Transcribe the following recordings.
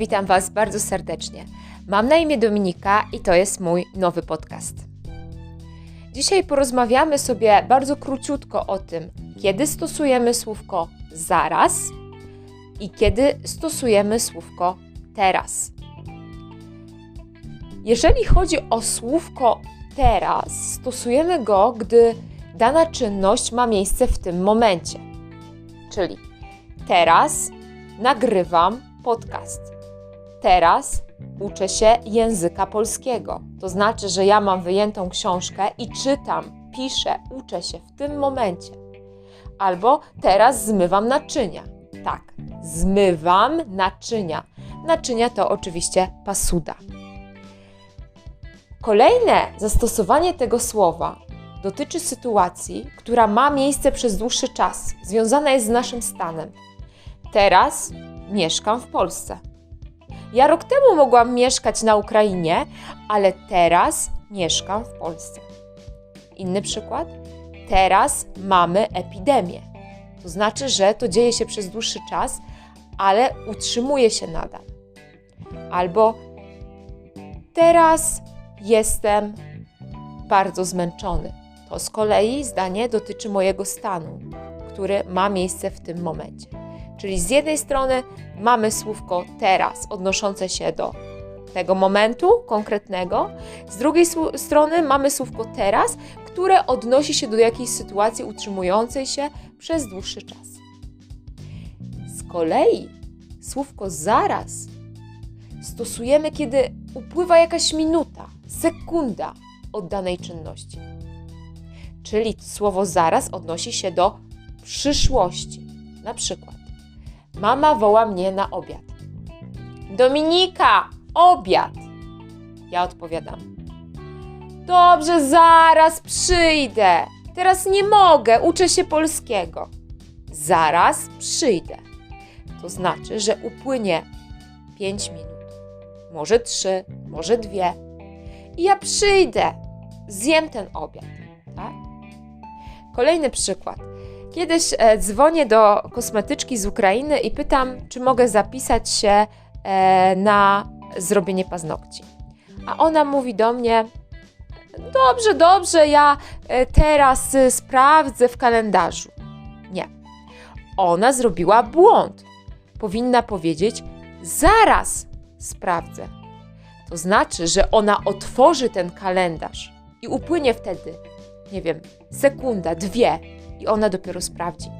Witam Was bardzo serdecznie. Mam na imię Dominika i to jest mój nowy podcast. Dzisiaj porozmawiamy sobie bardzo króciutko o tym, kiedy stosujemy słówko zaraz i kiedy stosujemy słówko teraz. Jeżeli chodzi o słówko teraz, stosujemy go, gdy dana czynność ma miejsce w tym momencie. Czyli teraz nagrywam podcast. Teraz uczę się języka polskiego. To znaczy, że ja mam wyjętą książkę i czytam, piszę, uczę się w tym momencie. Albo teraz zmywam naczynia. Tak, zmywam naczynia. Naczynia to oczywiście pasuda. Kolejne zastosowanie tego słowa dotyczy sytuacji, która ma miejsce przez dłuższy czas, związana jest z naszym stanem. Teraz mieszkam w Polsce. Ja rok temu mogłam mieszkać na Ukrainie, ale teraz mieszkam w Polsce. Inny przykład? Teraz mamy epidemię. To znaczy, że to dzieje się przez dłuższy czas, ale utrzymuje się nadal. Albo teraz jestem bardzo zmęczony. To z kolei zdanie dotyczy mojego stanu, który ma miejsce w tym momencie. Czyli z jednej strony mamy słówko teraz odnoszące się do tego momentu konkretnego, z drugiej strony mamy słówko teraz, które odnosi się do jakiejś sytuacji utrzymującej się przez dłuższy czas. Z kolei słówko zaraz stosujemy, kiedy upływa jakaś minuta, sekunda od danej czynności. Czyli słowo zaraz odnosi się do przyszłości. Na przykład Mama woła mnie na obiad. Dominika, obiad! Ja odpowiadam. Dobrze, zaraz przyjdę. Teraz nie mogę, uczę się polskiego. Zaraz przyjdę. To znaczy, że upłynie 5 minut, może 3, może 2. I ja przyjdę, zjem ten obiad. Tak? Kolejny przykład. Kiedyś e, dzwonię do kosmetyczki z Ukrainy i pytam, czy mogę zapisać się e, na zrobienie paznokci. A ona mówi do mnie: Dobrze, dobrze, ja e, teraz sprawdzę w kalendarzu. Nie. Ona zrobiła błąd. Powinna powiedzieć: Zaraz sprawdzę. To znaczy, że ona otworzy ten kalendarz i upłynie wtedy, nie wiem, sekunda, dwie, i ona dopiero sprawdzi.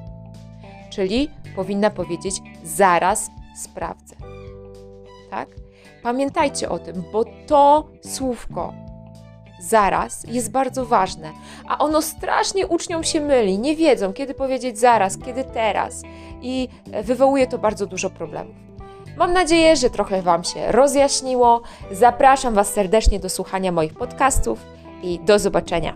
Czyli powinna powiedzieć: Zaraz sprawdzę. Tak? Pamiętajcie o tym, bo to słówko zaraz jest bardzo ważne, a ono strasznie uczniom się myli. Nie wiedzą, kiedy powiedzieć zaraz, kiedy teraz, i wywołuje to bardzo dużo problemów. Mam nadzieję, że trochę Wam się rozjaśniło. Zapraszam Was serdecznie do słuchania moich podcastów i do zobaczenia.